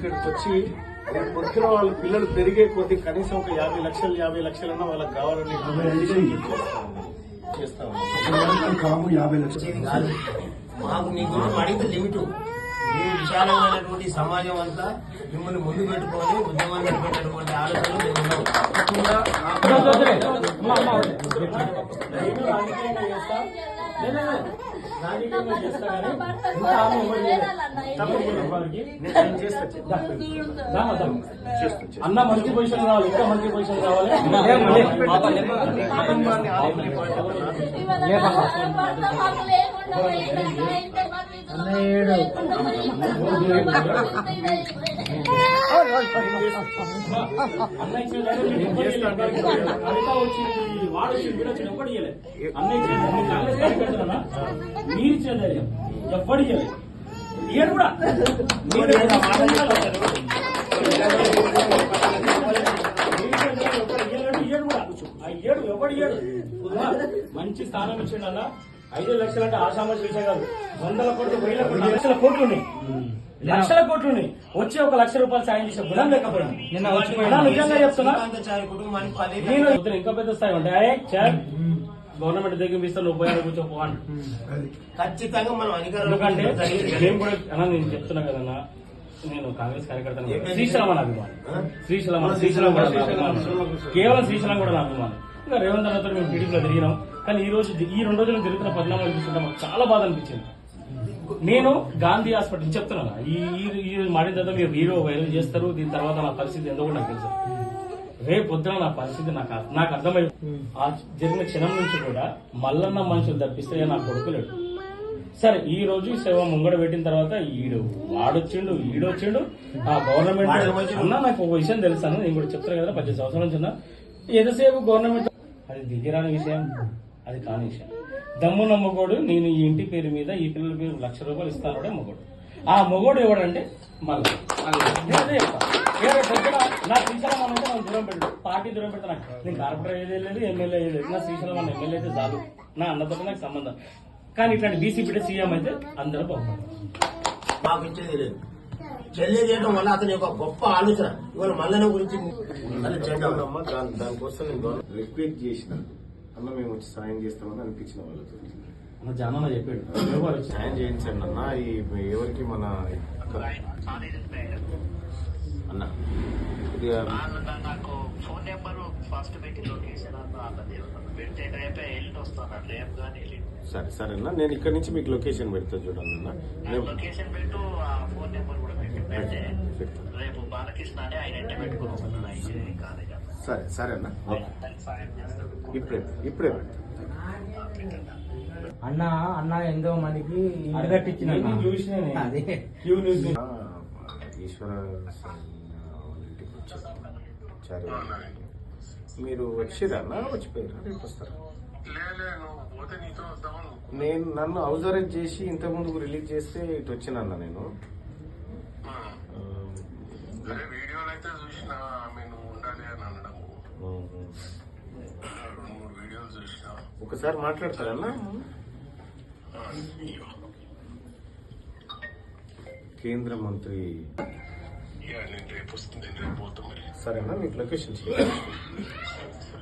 ఇక్కడికి వచ్చి పొద్దున వాళ్ళ పిల్లలు పెరిగే కొద్ది కనీసం ఒక యాభై లక్షలు యాభై లక్షలన్నా వాళ్ళకి కావాలని చేస్తా లక్షలు. మాకు మీ గురించి అడిగితే లిమిట్. మీ విశాలమైనటువంటి సమాజం అంతా మిమ్మల్ని ముందు పెట్టుకొని ఉద్యమాన్ని నడిపేటటువంటి ఆలోచనలు మేము. తప్పకుండా చేస్తా. అన్న మంచి పొజిషన్ రావాలి ఇంకా మంచి పొజిషన్ రావాలి. అన్న దాన్ని మీరు ఎవ్వరు ఇవ్వలేదు. అనిత వచ్చింది, వాడు వచ్చింది, వీడు వచ్చింది, ఎవ్వడు ఇవ్వలేదు. అన్న ఇచ్చిన దాన్ని కాంగ్రెస్ కార్యకర్తలన్నా, మీరు ఇచ్చిన ధైర్యం ఎవ్వడు ఇవ్వలేదు. ఇయ్యడు కూడా మీరు ఏదైనా మాట్లాడాలి అయ్యాడు ఎవడు ఇయ్యాడు మంచి స్థానం ఇచ్చిండన్నా ఐదు లక్షలు అంటే ఆశామాషి విషయం కాదు. వందల కోట్లు వేల కోట్లు లక్షల కోట్లు ఉన్నాయి. లక్షల కోట్లు ఉన్నాయి. వచ్చి ఒక లక్ష రూపాయలు సాయం చేసే గుణం లేకపోయినా. నిన్న వచ్చిపోయినా నిజంగా చెప్తున్నా. నేను ఇంకా పెద్ద స్థాయి ఉంటాయి గవర్నమెంట్ దగ్గర ఇస్తాను నువ్వు పోయాడు కూర్చోపో అని ఖచ్చితంగా మనం ఎందుకంటే అధికారులు నేను కూడా అన్న నేను చెప్తున్నా కదన్నా నేను కాంగ్రెస్ కార్యకర్తను శ్రీశైలం అని అభిమానం. శ్రీశైలం శ్రీశైలం కూడా కేవలం శ్రీశైలం కూడా నా అభిమానం. ఇంకా రేవంత్ అన్నతో మేము టీడీపీలో తిరిగినాం. కానీ ఈ రోజు ఈ రెండు రోజులు జరుగుతున్న పరిణామాలు చూస్తుంటే మాకు చాలా బాధ అనిపించింది. నేను గాంధీ హాస్పిటల్ చెప్తున్నాను. ఈ ఈ- రోజు మాడిన తర్వాత మీరు వీడియో వైరల్ చేస్తారు దీని తర్వాత నా పరిస్థితి ఎంతో కూడా నాకు తెలుసు. రేపు పొద్దున నా పరిస్థితి నాకు నాకు అర్థమై ఆ జరిగిన క్షణం నుంచి కూడా మల్లన్న మనుషులు తప్పిస్తే నా కొడుకులేడు సరే ఈ రోజు సేవ ముంగడ పెట్టిన తర్వాత ఈడు వాడొచ్చిండు ఈడొచ్చిండు. ఆ గవర్నమెంట్ అన్న నాకు ఒక విషయం తెలుసాను నేను కూడా చెప్తాను కదా పద్దెనిమిది సంవత్సరాల నుంచి ఉన్నా ఎంతసేపు గవర్నమెంట్ అది దిగిరాని విషయం. అది కాని విషయం. దమ్ము నమ్మకోడు నేను ఈ ఇంటి పేరు మీద ఈ పిల్లల పేరు లక్ష రూపాయలు ఇస్తాను మొగోడు. ఆ మొగోడు ఎవడంటే మళ్ళీ. నా శ్రీశైలం అంటే నాకు దూరం పెట్టడు. పార్టీ దూరం పెడతా నాకు. నేను కార్పొరేటర్ ఏదే లేదు ఎమ్మెల్యే ఏది లేదు. నా శ్రీశైలం అన్న ఎమ్మెల్యే అయితే చాలు. నా అన్నతో నాకు సంబంధం. కానీ ఇట్లాంటి బీసీ బిడ్డ సీఎం అయితే అందరూ బాగుపడతారు. మాకు ఇచ్చేది లేదు. చెల్లి చేయడం వల్ల అతని యొక్క గొప్ప ఆలోచన. ఇవాళ మల్లన్న గురించి దానికోసం నేను రిక్వెస్ట్ చేసిన. అన్న మేము వచ్చి సాయం చేస్తామని అనిపించిన వాళ్ళతో. అన్న చెప్పాడు. ఎవరు వచ్చి? సాయం చేయించండి అన్న ఈ ఎవరికి మన అన్న నాకు ఫోన్ నెంబర్ ఫస్ట్ పెట్టి లొకేషన్ అన్న అన్నది పెడితే రేపే వెళ్ళి వస్తాను రేపు కానీ సరే సరే అన్న నేను ఇక్కడ నుంచి మీకు లొకేషన్ పెడతా చూడండి అన్న. నేను లొకేషన్ పెట్టు ఆ ఫోన్ నెంబర్ కూడా పెట్టి పెడితే. రేపు బాలకృష్ణ అని ఆయన పెట్టుకుని వస్తున్నాను ఇంజనీరింగ్ కాలేజ్ సరే సరే అన్న ఇప్పుడే ఇప్పుడే. అన్న అన్న ఎంతో మందికి ఇల్లు కట్టించిన నేను చూసినానే. అదే. Q news. ఆ, ఈశ్వర ఇంటికి. వచ్చారు. మీరు వచ్చిరన్నా వచ్చిపోయారు రేపు వస్తారు? నేను నన్ను హౌస్ అరెస్ట్ చేసి ఇంత ముందుకు రిలీజ్ చేస్తే ఇటు వచ్చినన్న నేను. ఒకసారి మాట్లాడతారన్నా? కేంద్ర మంత్రి. సరేనా? మీకు లొకేషన్